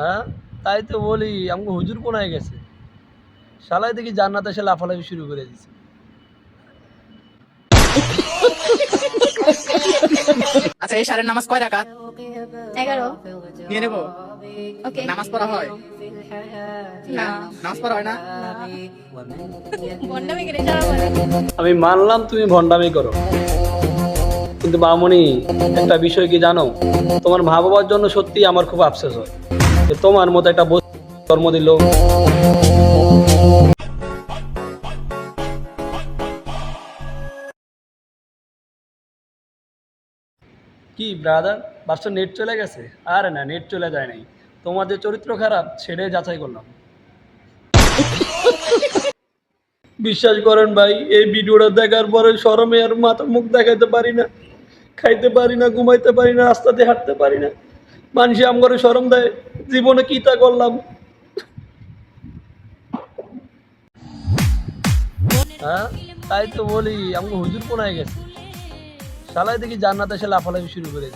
হ্যাঁ? তাই তো বলি আমাকে হুজুর কোনায় গেছে। শালায় দেখি জান্নাত এসে লাফালাফি শুরু করে দিছে। আচ্ছা এই সারের নামাজ কয় রাকাত? এগারো। নিয়ে নেব? ওকে। নামাজ পড়া হয়? হয় আমি মানলাম তুমি ভণ্ডামি করো। কিন্তু মামনি একটা বিষয় কি জানো? তোমার মা বাবার জন্য সত্যি আমার খুব আফসোস হয়। যে তোমার মতো একটা জন্ম দিল। কি ব্রাদার বাসটা নেট চলে গেছে? আর না নেট চলে যায় নাই। তোমাদের চরিত্র খারাপ, সেটাই যাচাই করলাম। বিশ্বাস করেন ভাই, এই ভিডিওটা দেখার পরে সরমে আর মাথা মুখ দেখাইতে পারি না। খাইতে পারি না, ঘুমাইতে পারি না, রাস্তাতে হাঁটতে পারি না। মানুষে আমার করে সরম দেয়, জীবনে কি তা করলাম? হ্যাঁ তাই তো বলি আমাকে হুজুর কোনায় গেছে? সালাই দেখি জান্নাত এসে লাফালাফি শুরু করে